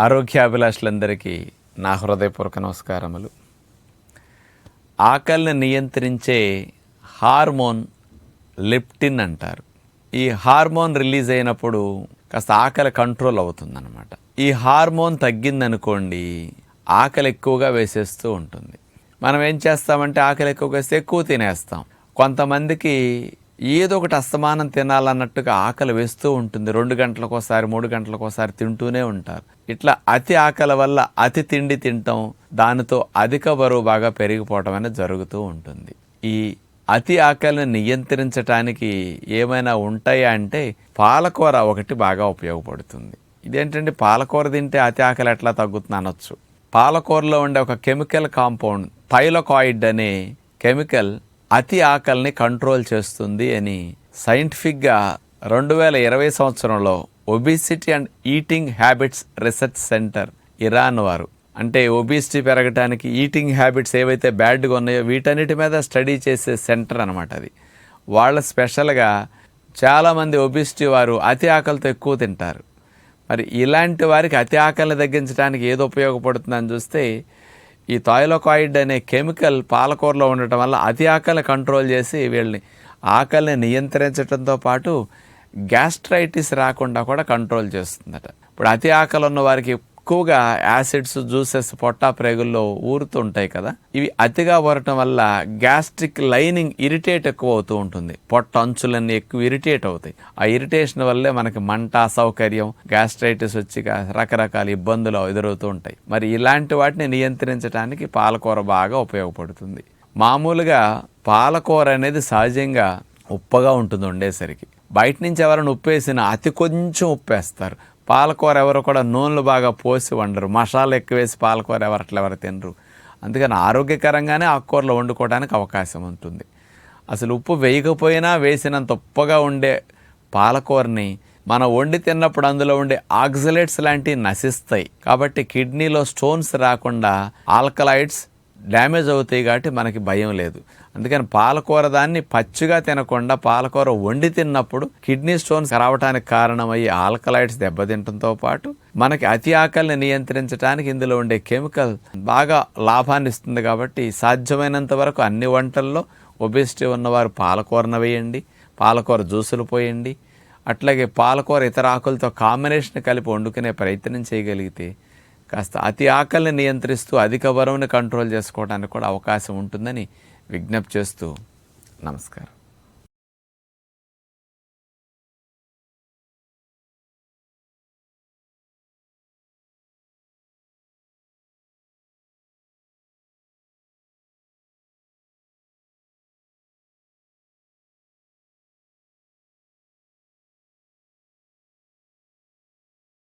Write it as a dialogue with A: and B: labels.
A: ఆరోగ్యాభిలాషులందరికీ నా హృదయపూర్వక నమస్కారములు. ఆకలిని నియంత్రించే హార్మోన్ లెప్టిన్ అంటారు. ఈ హార్మోన్ రిలీజ్ అయినప్పుడు కాస్త ఆకలి కంట్రోల్ అవుతుందన్నమాట. ఈ హార్మోన్ తగ్గిందనుకోండి ఆకలి ఎక్కువగా వేసేస్తూ ఉంటుంది. మనం ఏం చేస్తామంటే ఆకలి ఎక్కువగా వేస్తే ఎక్కువ తినేస్తాం. కొంతమందికి ఏదో ఒకటి అస్తమానం తినాలన్నట్టుగా ఆకలి వేస్తూ ఉంటుంది. రెండు గంటలకోసారి మూడు గంటలకోసారి తింటూనే ఉంటారు. ఇట్లా అతి ఆకలి వల్ల అతి తిండి తింటాం. దానితో అధిక బరువు బాగా పెరిగిపోవటం అనేది జరుగుతూ ఉంటుంది. ఈ అతి ఆకలిని నియంత్రించటానికి ఏమైనా ఉంటాయా అంటే పాలకూర ఒకటి బాగా ఉపయోగపడుతుంది. ఇదేంటంటే పాలకూర తింటే అతి ఆకలి ఎట్లా తగ్గుతుంది అనొచ్చు. పాలకూరలో ఉండే ఒక కెమికల్ కాంపౌండ్ థైలకాయిడ్ అనే కెమికల్ అతి ఆకలిని కంట్రోల్ చేస్తుంది అని సైంటిఫిక్గా రెండు వేల ఇరవై సంవత్సరంలో obesity and eating habits research centre Iran వారు. అంటే ఒబిసిటీ పెరగటానికి ఈటింగ్ హ్యాబిట్స్ ఏవైతే బ్యాడ్గా ఉన్నాయో వీటన్నిటి మీద స్టడీ చేసే సెంటర్ అనమాట అది. వాళ్ళ స్పెషల్గా చాలామంది ఒబిసిటీ వారు అతి ఆకలితో ఎక్కువ తింటారు. మరి ఇలాంటి వారికి అతి ఆకలిని తగ్గించడానికి ఏది ఉపయోగపడుతుందని చూస్తే ఈ థాయిలోకాయిడ్ అనే కెమికల్ పాలకూరలో ఉండటం వల్ల అతి ఆకలిని కంట్రోల్ చేసి వీళ్ళని ఆకలిని నియంత్రించడంతో పాటు గ్యాస్ట్రైటిస్ రాకుండా కూడా కంట్రోల్ చేస్తుందట. ఇప్పుడు అతి ఆకలి ఉన్న వారికి ఎక్కువగా యాసిడ్స్ జ్యూసెస్ పొట్టా ప్రేగుల్లో ఊరుతుంటాయి కదా. ఇవి అతిగా ఊరటం వల్ల గ్యాస్ట్రిక్ లైనింగ్ ఇరిటేట్ ఎక్కువ అవుతూ ఉంటుంది. పొట్ట అంచులన్నీ ఎక్కువ ఇరిటేట్ అవుతాయి. ఆ ఇరిటేషన్ వల్లే మనకి మంట అసౌకర్యం గ్యాస్ట్రైటిస్ వచ్చి రకరకాల ఇబ్బందులు ఎదురవుతూ ఉంటాయి. మరి ఇలాంటి వాటిని నియంత్రించడానికి పాలకూర బాగా ఉపయోగపడుతుంది. మామూలుగా పాలకూర అనేది సహజంగా ఉప్పగా ఉంటుంది ఉండేసరికి బయట నుంచి ఎవరైనా ఉప్పేసినా అతి కొంచెం ఉప్పేస్తారు. పాలకూర ఎవరు కూడా నూనెలు బాగా పోసి వండరు. మసాలా ఎక్కువ వేసి పాలకూర ఎవరు అట్లా ఎవరు తినరు. అందుకని ఆరోగ్యకరంగానే ఆకుకూరలు వండుకోవడానికి అవకాశం ఉంటుంది. అసలు ఉప్పు వేయకపోయినా వేసినంత ఉప్పగా ఉండే పాలకూరని మనం వండి తిన్నప్పుడు అందులో ఉండే ఆక్సలేట్స్ లాంటివి నశిస్తాయి. కాబట్టి కిడ్నీలో స్టోన్స్ రాకుండా ఆల్కలైడ్స్ డ్యామేజ్ అవుతాయి కాబట్టి మనకి భయం లేదు. అందుకని పాలకూర దాన్ని పచ్చిగా తినకుండా పాలకూర వండి తిన్నప్పుడు కిడ్నీ స్టోన్స్ రావడానికి కారణమయ్యే ఆల్కలైడ్స్ దెబ్బతింటంతో పాటు మనకి అతి ఆకలిని నియంత్రించడానికి ఇందులో ఉండే కెమికల్ బాగా లాభాన్ని ఇస్తుంది కాబట్టి సాధ్యమైనంత వరకు అన్ని వంటల్లో ఒబెసిటీ ఉన్నవారు పాలకూరను వేయండి పాలకూర జ్యూసులు పోయండి. అట్లాగే పాలకూర ఇతర ఆకులతో కాంబినేషన్ కలిపి వండుకునే ప్రయత్నం చేయగలిగితే కాస్త అతి ఆకలిని నియంత్రిస్తూ అధిక బరువుని కంట్రోల్ చేసుకోవడానికి కూడా అవకాశం ఉంటుందని విజ్ఞప్తి చేస్తూ నమస్కారం.